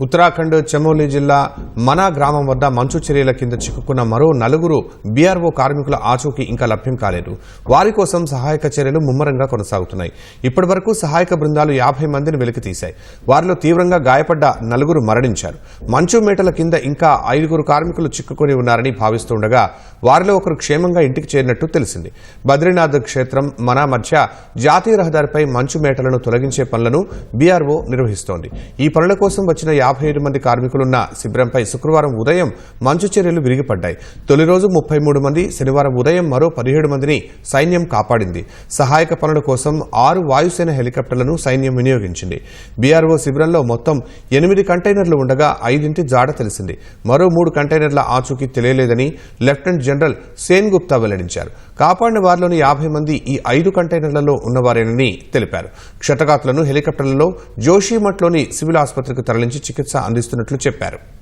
ఉత్తరాఖండ్ చమోలి జిల్లా మనా గ్రామం వద్ద మంచు చర్యల కింద చిక్కుకున్న మరో నలుగురు బీఆర్ఓ కార్మికుల ఆచూకీ ఇంకా లభ్యం కాలేదు. వారి కోసం సహాయక చర్యలు ముమ్మరంగా కొనసాగుతున్నాయి. ఇప్పటి వరకు సహాయక బృందాలు యాభై మందిని వెలికితీశాయి వారిలో తీవ్రంగా గాయపడ్డ నలుగురు మరణించారు. మంచు మేటల కింద ఇంకా ఐదుగురు కార్మికులు చిక్కుకొని ఉన్నారని భావిస్తుండగా వారిలో ఒకరు క్షేమంగా ఇంటికి చేరినట్టు తెలిసింది. బద్రీనాథ్ క్షేత్రం మనా మధ్య జాతీయ రహదారిపై మంచు మేటలను తొలగించే పనులను బీఆర్ఓ నిర్వహిస్తోంది. ఈ పనుల కోసం వచ్చిన యాభై ఏడు మంది కార్మికులున్న శిబిరంపై శుక్రవారం ఉదయం మంచు చర్యలు విరిగిపడ్డాయి. తొలి రోజు ముప్పై మూడు మంది శనివారం ఉదయం మరో పదిహేడు మందిని సైన్యం కాపాడింది. సహాయక పనుల కోసం ఆరు వాయుసేన హెలికాప్టర్లను సైన్యం వినియోగించింది. బీఆర్ఓ శిబిరంలో మొత్తం ఎనిమిది కంటైనర్లు ఉండగా ఐదింటి జాడ తెలిసింది. మరో మూడు కంటైనర్ల ఆచూకీ తెలియలేదని లెఫ్టినెంట్ జనరల్ సేన్ గుప్తా వెల్లడించారు. కాపాడిన వారిలోని యాభై మంది ఈ ఐదు కంటైనర్లలో ఉన్నవారేనని తెలిపారు. క్షతగాతులను హెలికాప్టర్లలో జోషిమఠ్లోని సివిల్ ఆసుపత్రికి తరలించి చికిత్స అందిస్తున్నట్లు చెప్పారు.